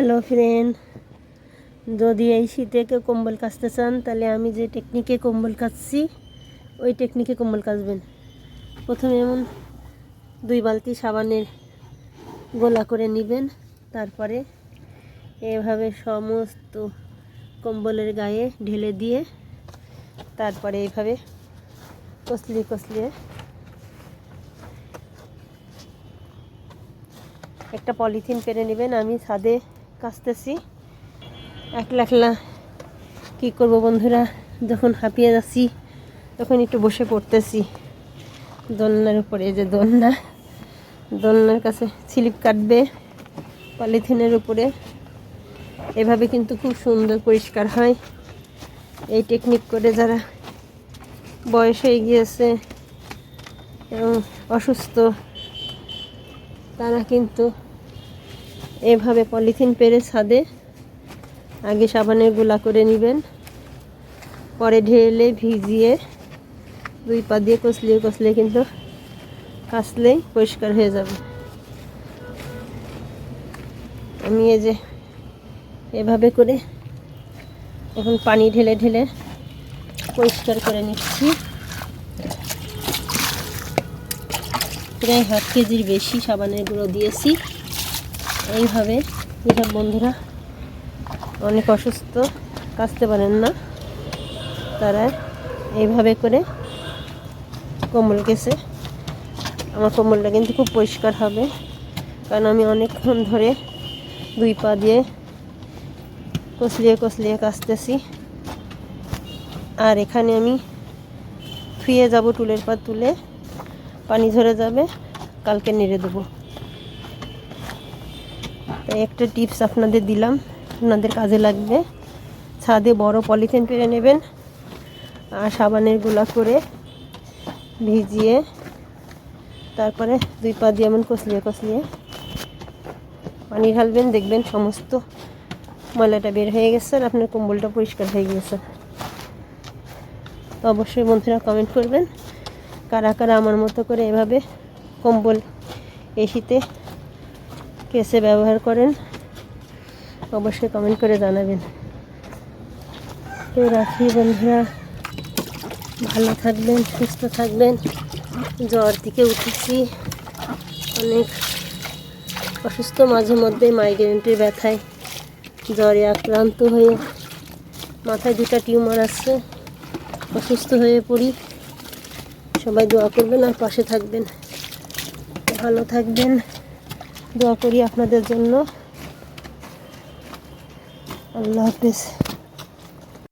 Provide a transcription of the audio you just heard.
Hello friend, যদি এই শীতে কেউ কম্বল কাচতে চান, তাহলে আমি যে টেকনিকে কম্বল কাচছি, ওই টেকনিকে কম্বল কাচবেন। প্রথমে এমন দুই বালতি সাবানের গোলা করে নেবেন, তারপরে এভাবে সমস্ত কম্বলের গায়ে ঢেলে দিয়ে, তারপরে এইভাবে কসলিয়ে কসলিয়ে একটা পলিথিন পেরে নেবেন। আমি ছাদে কাচতেছি একলা একলা কী করব বন্ধুরা? যখন হাঁপিয়ে যাচ্ছি, তখন একটু বসে পড়তেছি। দোলনার উপরে যে দোলনা, দোলনার কাছে স্লিপ কাটবে পলিথিনের উপরে। এভাবে কিন্তু খুব সুন্দর পরিষ্কার হয়। এই টেকনিক করে যারা বয়স হয়ে গিয়েছে এবং অসুস্থ, তারা কিন্তু এভাবে পলিথিন পেরে ছাদে আগে সাবানেরগুলা করে নেবেন। পরে ঢেলে ভিজিয়ে দুই পা দিয়ে কষলিয়ে কষলিয়ে কিন্তু কাচলেই পরিষ্কার হয়ে যাবে। আমি এই যে এভাবে করে এখন পানি ঢেলে ঢেলে পরিষ্কার করে নিচ্ছি। প্রায় হাফ কেজির বেশি সাবানের গুঁড়ো দিয়েছি। এইভাবে। যেসব বন্ধুরা অনেক অসুস্থ কাচতে পারেন না। তারা এইভাবে করে কোমল কেসে আমার কোমলটা কিন্তু খুব পরিষ্কার হবে, কারণ আমি অনেকক্ষণ ধরে দুই পা দিয়ে কষলিয়ে কষলিয়ে কাচতেছি। আর এখানে আমি ফিয়ে যাব টুলের পা তুলে, পানি ঝরে যাবে, কালকে নেড়ে দেবো। একটা টিপস আপনাদের দিলাম, আপনাদের কাজে লাগবে। ছাদে বড় পলিথিন পেরে নেবেন আর সাবানেরগুলা করে ভিজিয়ে তারপরে দুই পা দিয়ে এমন কষলিয়ে কষলিয়ে পানি ঢালবেন, দেখবেন সমস্ত ময়লাটা বের হয়ে গেছে আর আপনার কম্বলটা পরিষ্কার হয়ে গেছে। তো অবশ্যই বন্ধুরা কমেন্ট করবেন, কারা কারা আমার মতো করে এভাবে কম্বল এই শীতে কেসে ব্যবহার করেন, অবশ্যই কমেন্ট করে জানাবেন। তো রাখি বন্ধুরা, ভালো থাকবেন, সুস্থ থাকবেন। জ্বর দিকে উঠেছি, অনেক অসুস্থ মাঝে মধ্যে মাইগ্রেন্টের ব্যথায় জ্বরে আক্রান্ত হয়ে মাথায় দুটা টিউমার আসছে অসুস্থ হয়ে পড়ি। সবাই দোয়া করবেন আর পাশে থাকবেন। ভালো থাকবেন। দোয়া করি আপনাদের জন্য। আল্লাহ হাফেজ।